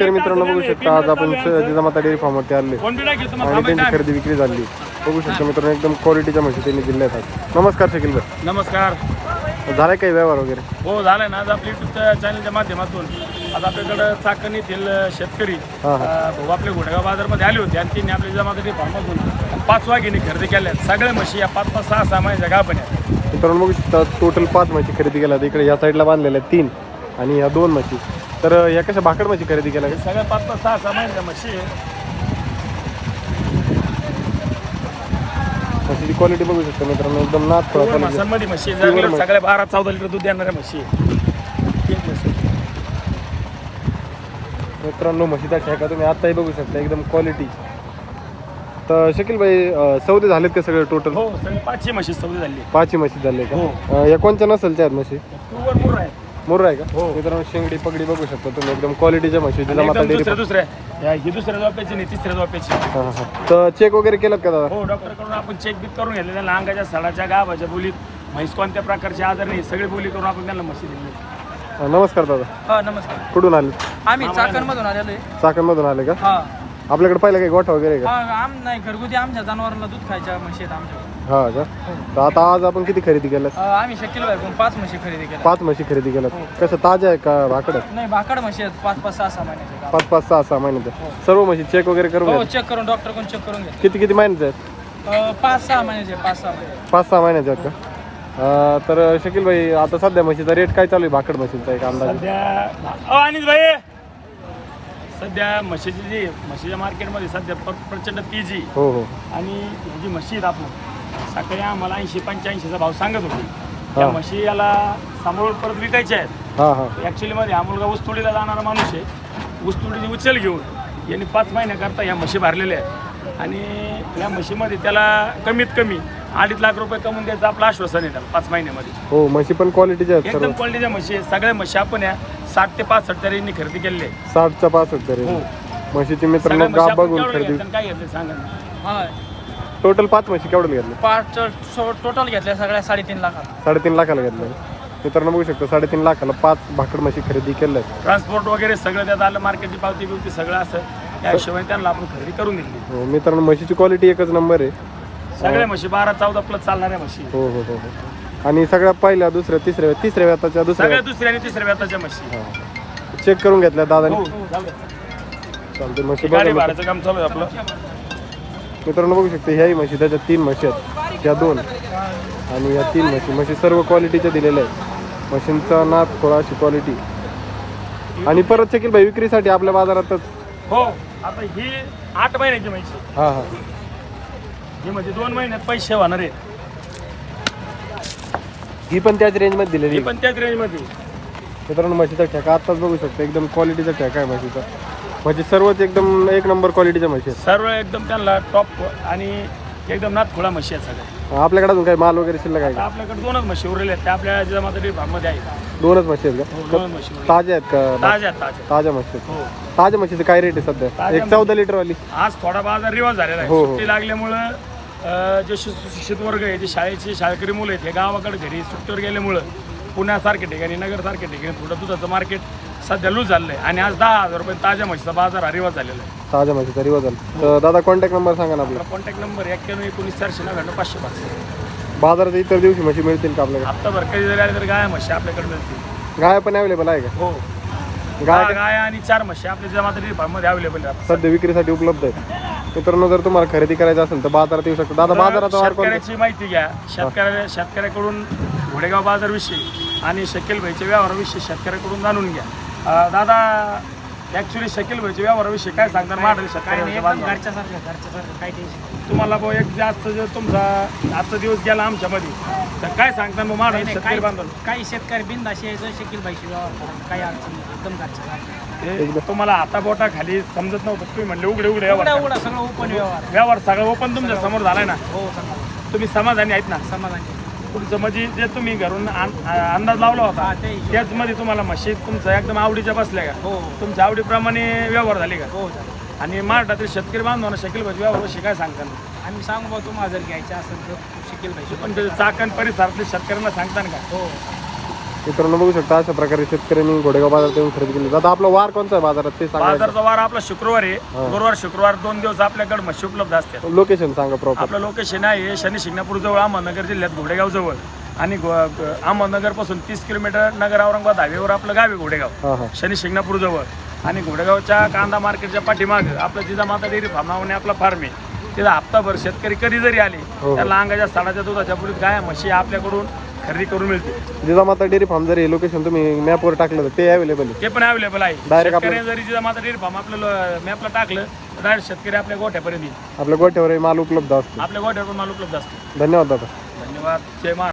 तर मित्रांनो बघू शकता आज आपण जिजामाता डेअरी फार्मवरती आले आणि त्यांची खरेदी विक्री झाली. बघू शकता मित्रांनो एकदम क्वालिटीच्या म्हशी त्यांनी दिल्या आहेत. नमस्कार शकील भाई. नमस्कार. झालाय काही व्यवहार वगैरे? हो झालंय ना. आज आपल्या युट्यूबच्या चॅनलच्या माध्यमातून आज आपल्याकडं चाकण येथील शेतकरी भाऊ आपले घोडेगाव बाजारमध्ये आले होते. आणि त्यांनी आपल्या जमातरी फार्मातून पाच वाघिणी खरेदी केल्या. सगळ्या म्हशी या पाच पाच सहा सहा महिन्याच्या गाभण आहेत. मित्रांनो बघू शकता टोटल पाच म्हशी खरेदी केल्या इकडे या साईडला बांधलेल्या आहेत तीन आणि ह्या दोन म्हशी. तर या कशा भाकड म्हशी खरेदी केल्या का? सगळ्या पाच पाच सहा सहा महिन्याच्या म्हशी आहे. म्हशीची क्वालिटी बघू शकता मित्रांनो एकदम नाथ म्हशी आहे. प्युअर सगळ्या म्हशी. सगळ्या बारा चौदा लिटर दूध देणाऱ्या म्हशी आहे. एक म्हशी. मित्रांनो म्हशीचा ठेका तुम्ही आताही बघू शकता एकदम क्वालिटी तर शकील भाई अं, सौदे झालेत का सगळे टोटल हो सगळी पाचशे म्हशी सौदी झाली पाचही म्हशी झाले का हो. अं, या कोणत्या नसलच्या आहेत म्हशी मुर आहे मोर आहे का? हो. मित्रांनो शेंगडी पगडी बघू शकता तुम्ही. एकदम क्वालिटीच्या म्हशी. जिला माता एकदम दुसऱ्या दुसऱ्या. या- ही दुसऱ्या झोप्याची नाही तिसऱ्या झोप्याची हां हां तर चेक वगैरे केलं का दादा? हो डॉक्टरकडून आपण चेक बिक करून घेतले त्यांना अंगाच्या सडाच्या गाभाच्या बोलीत. म्हैस कोणत्या प्रकारचे आजार नाही सगळी बोली करून आपण त्यांना म्हशी दिली नमस्कार दादा. हा नमस्कार. कुठून आले? आम्ही चाकणमधून आलेलो आहे. चाकणमधून आले का? हा. आपल्याकडे पहिला काही गोठा वगैरे आहे हा आम नाही घरगुती आमच्या जनावरांना दूध खायच्या म्हशी आहेत आमच्या हा का? तर आता आज आपण किती खरेदी केल्यात? अं, आम्ही शकील पाच म्हशी खरेदी केल्या पाच म्हशी खरेदी केल्यात. कसं ताज्या आहे का भाकड? नाही भाकड म्हशी आहेत. पाच पाच सहा सहा महिन्याच्या पाच पाच सहा सहा महिन्याच्या सर्व म्हशी चेक वगैरे करून हो घ्या चेक करून डॉक्टर कोण चेक करून घ्या किती किती महिन्याच्या आहेत? अं, पाच सहा महिन्याचे पाच सहा महिने पाच सहा महिन्याच्या आहेत का? अं, तर शकील भाई आता सध्या म्हशीचा रेट काय चालू आहे? भाकड म्हशीचा एक अंदाज. सध्या अनिल भाई! सध्या म्हशीची जी म्हशीच्या मार्केटमध्ये सध्या प्र- प्रचंड तेजी हो हो. आणि ही जी म्हशी आहेत आपण सकाळी आम्हाला ऐंशी पंच्याऐंशीचा भाव सांगत होती. त्या. म्हशी याला सांभाळून परत विकायच्या आहेत. हां हां. ॲक्च्युलीमध्ये हा मुलगा ऊसतोडीला जाणारा माणूस आहे. ऊसतोडीची उचल घेऊन यांनी पाच महिन्याकरता ह्या म्हशी भरलेल्या आहेत. आणि या म्हशीमध्ये त्याला कमीत कमी अडीच लाख रुपये कमवून द्यायचं आपलं आश्वासन आहे त्याला पाच महिन्यामध्ये. हो म्हशी पण क्वालिटीच्या आहेत सर्व. एकदम क्वालिटीच्या म्हशी आहेत. सगळ्या म्हशी आपण या साठ ते पासष्ट तऱ्हेंनी खरेदी केलेल्या आहे साठच्या पासष्ट तरी हो. म्हशीची मित्रांनो सगळ्या म्हशी गाब आपण बघून केवढ्या खरेदी घेतल्या आणि काय घेतलं सांगा ना. हा टोटल पाच म्हशी केवढ्या घेतल्या पाच टोटल घेतल्या सगळ्या साडेतीन लाखात साडेतीन लाखाला घेतल्या मित्रांनो बघू शकता साडेतीन लाखाला पाच भाकड म्हशी खरेदी केल्या आहेत ट्रान्सपोर्ट वगैरे सगळं त्यात आलं मार्केटची पावती बिवती सगळं असं. त्या हिशोबाने त्यांना आपण खरेदी करून दिली. हो मित्रांनो म्हशीची क्वालिटी एकच नंबर आहे. सगळ्या म्हशी बारा चौदा प्लस चालणाऱ्या म्हशी. हो हो हो हो. आणि सगळ्या पहिल्या दुसऱ्या तिसऱ्या तिसऱ्या व्याताच्या दुसऱ्या सगळ्या दुसऱ्या आणि तिसऱ्या व्याताच्या म्हशी. चेक करून घेतल्या दादाने. हो जाऊ दे. चालते म्हशी गाडी बघा भाड्याचं काम चालू आहे आपलं. मित्रांनो बघू शकता ह्याही म्हशी त्याच्या तीन म्हशी आहेत. या दोन. आणि या तीन म्हशी म्हशी सर्व क्वालिटीच्या दिलेल्या आहेत. म्हशींचा नाद थोडा अशी क्वालिटी आणि परत शकील भाई विक्रीसाठी आपल्या बाजारातच. हो आता ही आठ महिन्याची म्हशी हां हां. ही म्हणजे दोन महिन्यात पैसे होणार आहे ही पण त्याच रेंजमध्ये दिलेली ही आहे. पण त्याच रेंजमध्ये मित्रांनो म्हशीचा ठेका आत्ताच बघू शकता एकदम क्वालिटीचा ठेका आहे म्हशीचा. म्हणजे सर्वच एकदम एक नंबर क्वालिटीच्या म्हशी सर्व एकदम त्यांना टॉप आणि एकदम नाथ खोळा म्हशी आहेत सगळ्या. आहेत आपल्याकडे अजून काही माल वगैरे शिल्लक आहे आता का? आपल्याकडे दोनच म्हशी उरलेल्या आहेत. त्या आपल्या जिजामाता फार्ममध्ये आहेत. दोनच म्हशी आहेत हो का दोन म्हशी उरलेल्या. ताज्या आहेत का? ताज्या आहेत, ताज्या ताज्या म्हशी आहेत. हो. ताज्या म्हशीचं काय रेट आहे सध्या? ताज्या एक चौदा लिटरवाली आज थोडा बाजार रिवाज झालेला आहे. हो, हो. सुट्टी लागल्यामुळं अं, जे शि- शिक्षित वर्ग आहे जे शाळेची शाळकरी मुलं आहेत हे गावाकडे घरी सुट्टीवर गेल्यामुळं पुण्यासारख्या ठिकाणी नगरसारख्या ठिकाणी थोडं दुधाचं मार्केट सध्या लूज झालं आहे. आणि आज दहा हजार रुपये ताज्या म्हशीचा बाजार हा रिवाज झालेला आहे. ताज्या म्हशीचा रिवाज झाला. तर दादा कॉन्टॅक्ट नंबर सांगा ना आपला. आपला कॉन्टॅक्ट नंबर एक्क्याण्णव एकोणीस चारशे नव्याण्णव पाचशे पाच बाजारात इतर दिवशी म्हशी मिळतील का आपल्याकडे? हप्ताभर कधी जरी आले तर गाय म्हशी आपल्याकडे मिळतील. गाय पण अवेलेबल आहे का? हो. गाय गाय गाय आणि चार म्हशी आपल्या जमातरी फार्ममध्ये अवेलेबल आहे सध्या विक्रीसाठी उपलब्ध आहे मित्रांनो जर तुम्हाला खरेदी करायचं असेल तर बाजारात येऊ शकतो. दादा बाजारात वार कोणता? शेतकऱ्याची माहिती घ्या. शेतकऱ्या शेतकऱ्याकडून घोडेगाव बाजारविषयी आणि शकील भाईच्या व्यवहाराविषयी शेतकऱ्याकडून जाणून घ्या. अं, दादा ॲक्च्युली शकील भाईच्या व्यवहाराविषयी काय सांगणार शेतकऱ्याच्या बांधवाला? घरच्यासारखं घरच्यासारखं काय टेन्शन तुम्हाला भाऊ एक जास्त जो तुमचा आजचा दिवस गेला आमच्यामध्ये तर काय सांगता मग माडल शेतकरी बांधवाला? काही शेतकरी बिंदाशी यायचं शकील बाईशी व्यवहार करायचं काही अडचण नाही एकदम घरच्या हे तुम्हाला हाताबोटा खाली समजत नव्हतं तुम्ही म्हणले उघडे उघडे व्यवहार करा. सगळं ओपन व्यवहार. व्यवहार सगळं ओपन तुमच्यासमोर झालाय ना? हो सगळं. तुम्ही समाधानी आहेत ना? समाधान. तुमचं म्हणजे जे तुम्ही घरून आ- अंदाज लावला होता हा. त्याच मध्ये तुम्हाला म्हशी तुमचं एकदम आवडीच्या बसल्या का? हो. तुमच्या आवडीप्रमाणे व्यवहार झाले का? हो चालेल आणि महाराष्ट्रातील शेतकरी बांधवांना शकील भाजी व्यवहार काय सांगता आम्ही सांगू बा तुम्हाला जर घ्यायचं असेल तर शकील पण ते चाकण परिसरातल्या शेतकऱ्यांना सांगता का? हो. मित्रांनो बघू शकता अशा प्रकारे शेतकऱ्यांनी घोडेगाव बाजारात येऊन खरेदी केली. आता आपला वार कोणता आहे बाजारात? ते सांगा बाजारचा वार आपला शुक्रवार आहे. गुरुवार शुक्रवार दोन दिवस आपल्याकडे म्हशी उपलब्ध असतात. लोकेशन सांगा प्रॉपर आपलं लोकेशन आहे शनी शिंगणापूर जवळ अहमदनगर जिल्ह्यात घोडेगाव जवळ. आणि अहमदनगरपासून तीस किलोमीटर नगर औरंगाबाद हायवेवर आपलं गाव आहे घोडेगाव. हां हां. शनी शिंगणापूर जवळ. आणि घोडेगावच्या कांदा मार्केटच्या पाठीमाग आपलं जिजामाता डेअरी फार्म नावाने आपला फार्म आहे. तिथं हप्ताभर शेतकरी कधी जरी आले हो. त्याला अंगाच्या साडाच्या दुधाच्या पुढील गाय म्हशी आपल्याकडून खरेदी करून मिळते. जिजामाता डेअरी फार्म जर हे लोकेशन तुम्ही मॅपवर टाकलं तर ते अवेलेबल आहे. ते पण अवेलेबल आहे. Direct आपलं- शेतकऱ्यांनी जरी जिजामाता डेअरी फार्म आपलं मॅपला टाकलं तर डायरेक्ट शेतकरी आपल्या गोठ्यापर्यंत येईल. आपल्या गोठ्यावर हे माल उपलब्ध असतो. आपल्या गोठ्यावर पण माल उपलब्ध असतो. धन्यवाद दादा. धन्यवाद. जय महाराज.